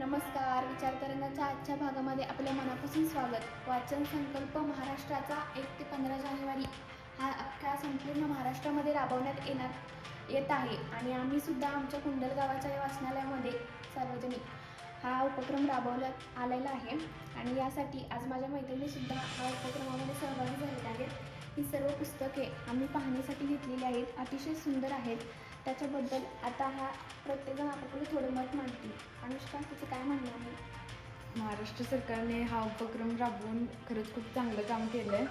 नमस्कार विचारतरंगाच्या आजच्या भागामध्ये आपल्या मनापासून स्वागत. वाचन संकल्प महाराष्ट्राचा एक ते पंधरा जानेवारी हा अख्ख्या संपूर्ण महाराष्ट्रामध्ये राबवण्यात येणार येत आहे. आणि आम्ही सुद्धा आमच्या कुंडल गावाच्या या वाचनालयामध्ये सार्वजनिक हा उपक्रम राबवण्यात आलेला आहे. आणि यासाठी आज माझ्या मैत्रिणीसुद्धा हा उपक्रम ही सर्व पुस्तके आम्ही पाहण्यासाठी घेतलेली आहेत. अतिशय सुंदर आहेत. त्याच्याबद्दल आता हा प्रत्येकजण आपापलं थोडं मत मांडतील. अनुष्का तिचं काय म्हणणं आहे? महाराष्ट्र सरकारने हा उपक्रम राबवून खरंच खूप चांगलं काम केलं आहे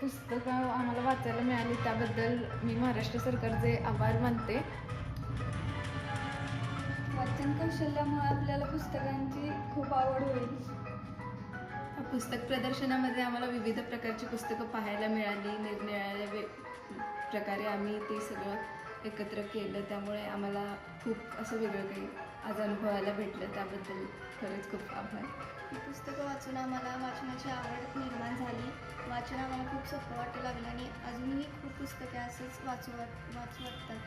पुस्तकं आम्हाला वाचायला मिळाली त्याबद्दल मी महाराष्ट्र सरकारचे आभार मानते. वाचन कौशल्यामुळे आपल्याला पुस्तकांची खूप आवड होईल. पुस्तक प्रदर्शनामध्ये आम्हाला विविध प्रकारची पुस्तकं पाहायला मिळाली. निरनिराळ्या वे प्रकारे आम्ही ते सगळं एकत्र केलं. त्यामुळे आम्हाला खूप असं वेगळं काही आज अनुभवायला भेटलं. त्याबद्दल खरंच खूप आभार. पुस्तकं वाचून आम्हाला वाचनाची आवड निर्माण झाली. वाचन आम्हाला खूप सोपं वाटू लागलं आणि अजूनही खूप पुस्तके असंच वाचू वाच वाचू वाटतात.